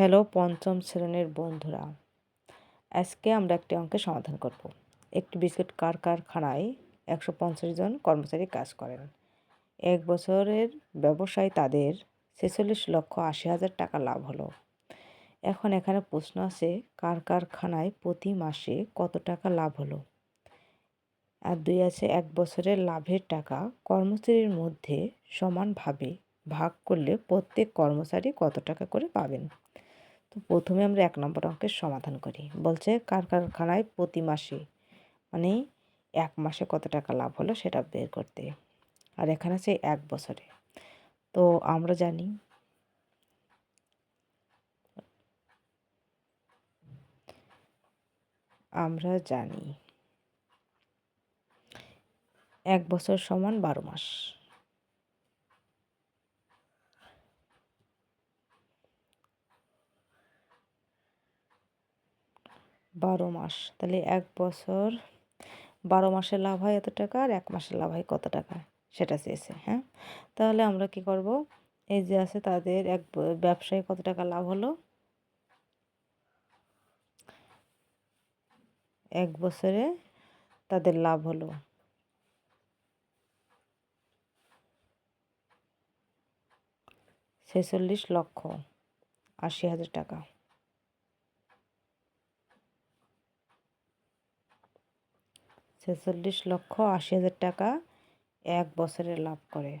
Hello পঞ্চম শ্রেণির বন্ধুরা। আজকে আমরা একটি অঙ্কের সমাধান করব। একটি বিস্কুট কার কারখানায় একশো পঞ্চাশ জন কর্মচারী কাজ করেন। এক বছরের ব্যবসায় তাদের ছেচল্লিশ লক্ষ আশি হাজার টাকা লাভ হলো। এখন এখানে প্রশ্ন আছে, কার কারখানায় প্রতি মাসে কত টাকা লাভ হলো? আর দুই আছে, এক বছরের লাভের টাকা কর্মচারীর মধ্যে সমানভাবে ভাগ করলে প্রত্যেক কর্মচারী কত টাকা করে পাবেন? তো প্রথমে আমরা এক নম্বর অঙ্কের সমাধান করি। বলছে, কার কারখানায় প্রতি মাসে মানে এক মাসে কত টাকা লাভ হলো সেটা বের করতে। আর এখানে আছে এক বছরে। তো আমরা জানি আমরা জানি এক বছর সমান বারো মাস। বারো মাস। তাহলে এক বছর বারো মাসে লাভ হয় এত টাকা আর এক মাসে লাভ হয় কত টাকা? সেটা চেয়েছে হ্যাঁ? তাহলে আমরা কি করব? এই যে আছে তাদের এক ব্যবসায় কত টাকা লাভ হলো? এক বছরে তাদের লাভ হলো। ছেচল্লিশ লক্ষ আশি হাজার টাকা। ছেচল্লিশ লক্ষ আশি হাজার টাকা এক বছরে লাভ করে।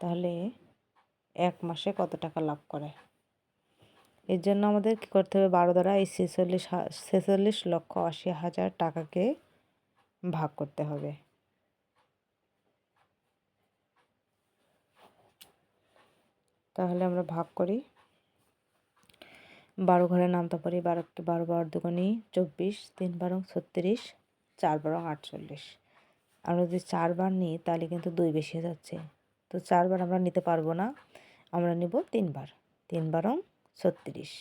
তাহলে এক মাসে কত টাকা লাভ করে? এর জন্য আমাদের কী করতে হবে? বারো দ্বারা এই ছেচল্লিশ ছেচল্লিশ লক্ষ আশি হাজার টাকাকে ভাগ করতে হবে। তাহলে আমরা ভাগ করি। বারো ঘরে নামতে পারি, বারো বারো বারো দুগুনি চব্বিশ, তিন বারো ছত্রিশ চার বারং আটচল্লিশ। আমরা যদি চারবার নিই, তাহলে কিন্তু দুই বেশি যাচ্ছে। তো চারবার আমরা নিতে পারব না। আমরা নিব তিনবার তিন বারং ছত্রিশ।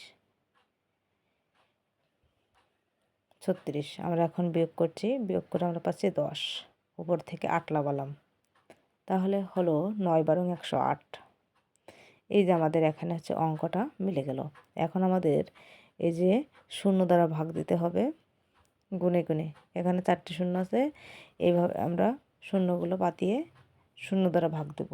ছত্রিশ। আমরা এখন বিয়োগ করছি। বিয়োগ করে আমরা পাচ্ছি দশ। উপর থেকে আট লাগালাম। তাহলে হলো নয় বারং একশো আট। এই যে আমাদের এখানে হচ্ছে অঙ্কটা মিলে গেল। এখন আমাদের এই যে শূন্য দ্বারা ভাগ দিতে হবে। গুনে গুনে। এখানে চারটি শূন্য আছে। এইভাবে আমরা শূন্যগুলো পাতিয়ে শূন্য দ্বারা ভাগ দেব।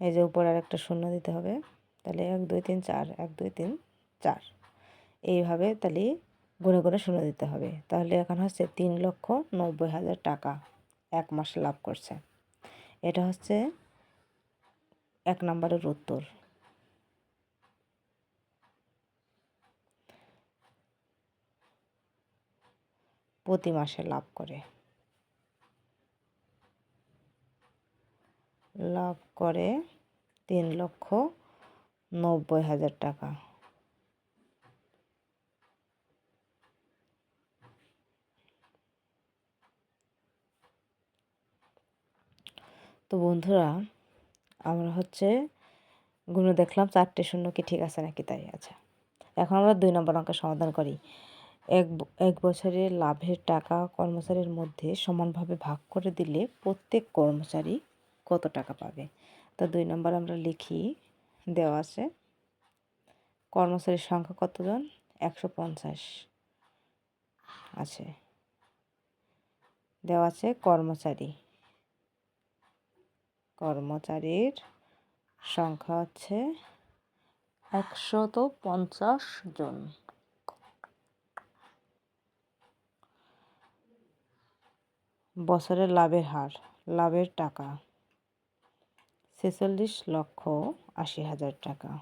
এই যে উপরে আর একটা শূন্য দিতে হবে। তাহলে এক, দুই, তিন, চার, এক, দুই, তিন, চার। এইভাবে তাহলে গুনে গুনে শুনে দিতে হবে। তাহলে এখন হচ্ছে তিন লক্ষ নব্বই হাজার টাকা এক মাসে লাভ করছে। এটা হচ্ছে এক নম্বরের উত্তর। প্রতি মাসে লাভ করে। লাভ করে তিন লক্ষ নব্বই হাজার টাকা। তো বন্ধুরা, আমরা হচ্ছে গুনে দেখলাম চারটে শূন্য কি ঠিক আছে নাকি তাই? আচ্ছা এখন আমরা দুই নম্বর অঙ্কের সমাধান করি। এক এক বছরের লাভের টাকা কর্মচারীর মধ্যে সমানভাবে ভাগ করে দিলে প্রত্যেক কর্মচারী কত টাকা পাবে? তো দুই নম্বর আমরা লিখি, দেওয়া আছে, কর্মচারীর সংখ্যা কতজন? একশো পঞ্চাশ। আছে, দেওয়া আছে কর্মচারী। কর্মচারীর সংখ্যা হচ্ছে একশত পঞ্চাশ জন। বছরের লাভের হার, লাভের টাকা ছেচল্লিশ লক্ষ আশি হাজার টাকা।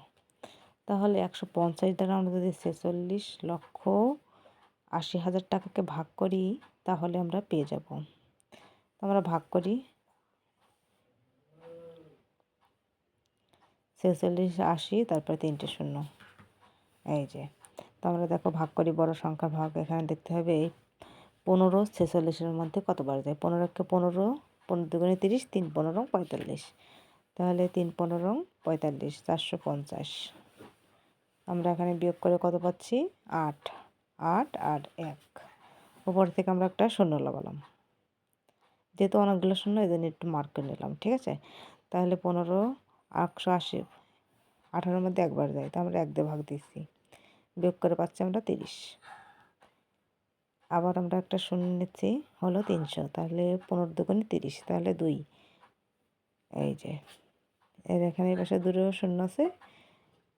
তাহলে একশো পঞ্চাশ দ্বারা আমরা যদি ছেচল্লিশ লক্ষ আশি হাজার টাকাকে ভাগ করি, তাহলে আমরা পেয়ে যাব। আমরা ভাগ করি ছেচল্লিশ, আশি, তারপরে তিনটে শূন্য। এই যে, তো আমরা দেখো ভাগ করি বড় সংখ্যা ভাগ, এখানে দেখতে হবে এই পনেরো ছেচল্লিশের মধ্যে কতবার যায়? পনেরোকে পনেরো পনেরো দুগুণে তিরিশ, তিন পনেরো, পঁয়তাল্লিশ। তাহলে তিন পনেরো, পঁয়তাল্লিশ, চারশো পঞ্চাশ। আমরা এখানে বিয়োগ করে কত পাচ্ছি? আট আট আর এক। ওপর থেকে আমরা একটা শূন্য লাগালাম। যেহেতু অনেকগুলো শূন্য, এই জন্য একটু মার্ক নিলাম, ঠিক আছে? তাহলে পনেরো একশো আশি, আঠারোর মধ্যে একবার যায় তো আমরা এক দিয়ে ভাগ দিচ্ছি বিয়োগ করে পাচ্ছি আমরা তিরিশ। আবার আমরা একটা শূন্য নিচ্ছি, হলো তিনশো, তাহলে পনেরো দুগুণে তিরিশ, তাহলে দুই। এই যে, এর এখানে এই পাশে দূরেও শূন্য আছে,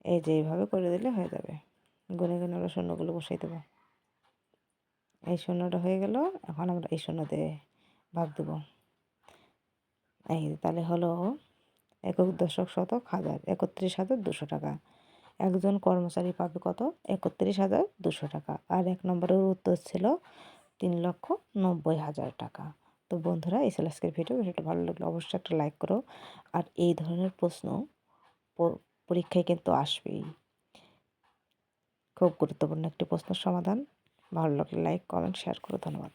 এই যে এইভাবে করে দিলে হয়ে যাবে। গুনে গুনে আমরা শূন্যগুলো বসাই দেবো। এই শূন্যটা হয়ে গেল, এখন আমরা এই শূন্য দিয়ে ভাগ দেবো। এই তাহলে হলো একক দশক শতক হাজার, একত্রিশ হাজার দুশো টাকা। একজন কর্মচারী পাবে কত? একত্রিশ হাজার দুশো টাকা। আর এক নম্বরের উত্তর ছিল তিন লক্ষ নব্বই হাজার টাকা। তো বন্ধুরা, এই ছিল আজকের ভিডিও ভিডিওটা ভালো লাগলে অবশ্যই একটা লাইক করো। আর এই ধরনের প্রশ্ন পরীক্ষায় কিন্তু আসবেই। খুব গুরুত্বপূর্ণ একটি প্রশ্নের সমাধান। ভালো লাগলে লাইক কমেন্ট শেয়ার করো। ধন্যবাদ।